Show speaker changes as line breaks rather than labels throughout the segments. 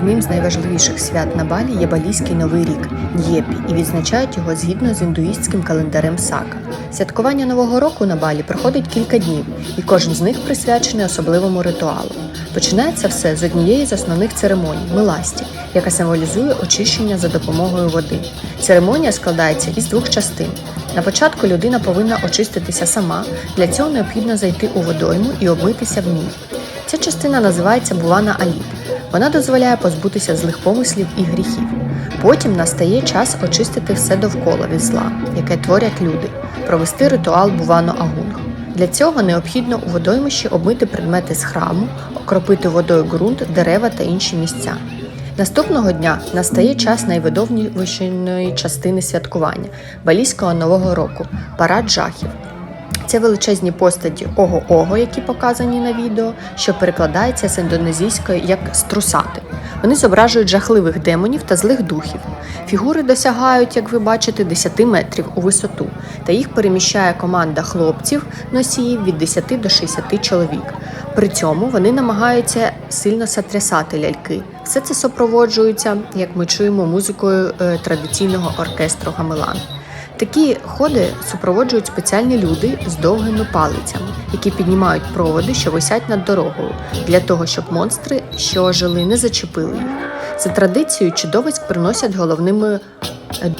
Одним з найважливіших свят на Балі є балійський новий рік Н'єпі, і відзначають його згідно з індуїстським календарем Сака. Святкування Нового року на Балі проходить кілька днів, і кожен з них присвячений особливому ритуалу. Починається все з однієї з основних церемоній миласті, яка символізує очищення за допомогою води. Церемонія складається із двох частин. На початку людина повинна очиститися сама. Для цього необхідно зайти у водойму і обмитися в ній. Ця частина називається Бувана Аліп. Вона дозволяє позбутися злих помислів і гріхів. Потім настає час очистити все довкола від зла, яке творять люди, провести ритуал Бувано Агунг. Для цього необхідно у водоймищі обмити предмети з храму, окропити водою ґрунт, дерева та інші місця. Наступного дня настає час найвидовнішої частини святкування балійського нового року парад жахів. Це величезні постаті ого-ого, які показані на відео, що перекладається з індонезійської як струсати. Вони зображують жахливих демонів та злих духів. Фігури досягають, як ви бачите, 10 метрів у висоту, та їх переміщає команда хлопців носіїв від 10 до 60 чоловік. При цьому вони намагаються сильно сотрясати ляльки. Все це супроводжується, як ми чуємо, музикою е, традиційного оркестру гамелан. Такі ходи супроводжують спеціальні люди з довгими палицями, які піднімають проводи, що висять над дорогою, для того, щоб монстри, що жили, не зачепили їх. За традицією чудовиськ приносять головними е,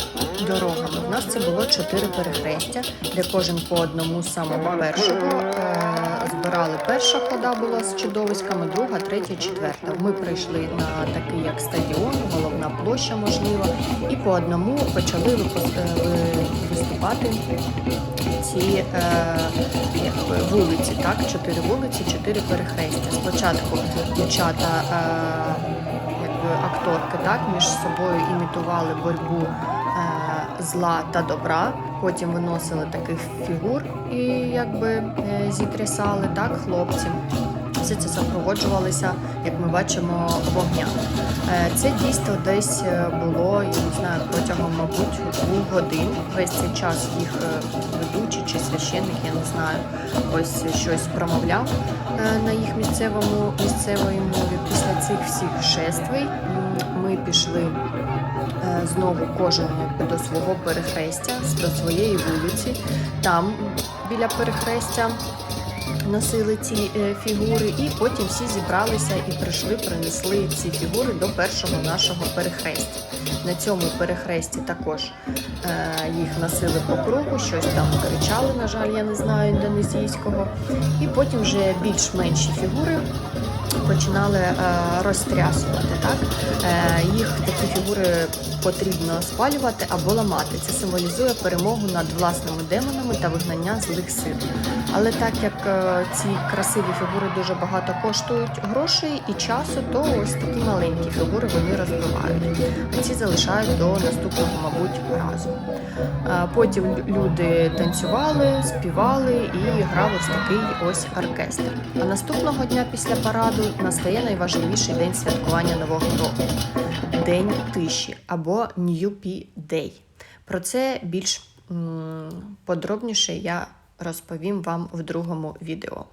дорогами. У нас це було чотири перехрестя, де кожен по одному з самого першого е, збирали. Перша хода була з чудовиськами, друга, третя, четверта. Ми прийшли на такий як стадіон, головна площа, можливо, і по одному почали випус- е, ці е, якби, вулиці, так, чотири вулиці, чотири перехрестя. Спочатку дівчата. Е, якби акторки так між собою імітували боротьбу е, зла та добра. Потім виносили таких фігур і якби зітрясали так хлопці. Все це супроводжувалося, як ми бачимо, вогня. Це дійство десь було, я не знаю, мабуть, двох годин. Весь цей час їх е, ведучий чи священник, я не знаю, ось щось промовляв е, на їх місцевому місцевої мові. Після цих всіх шествий ми пішли е, знову кожен до свого перехрестя, до своєї вулиці. Там біля перехрестя носили ці е, фігури, і потім всі зібралися і прийшли, принесли ці фігури до першого нашого перехрестя. На цьому перехресті також е, їх носили по кругу, щось там кричали, на жаль, я не знаю індонезійського. І потім вже більш менші фігури починали е, розтрясувати. Так? Е, їх такі фігури потрібно спалювати або ламати. Це символізує перемогу над власними демонами та вигнання злих сил. Але так як е, ці красиві фігури дуже багато коштують грошей і часу, то ось такі маленькі фігури вони розбивають. А ці залишають до наступного, мабуть, разу. Потім люди танцювали, співали і грав ось такий ось оркестр. А наступного дня після параду настає найважливіший день святкування Нового року День тиші або Ньюпі Day. Про це більш подробніше я розповім вам в другому відео.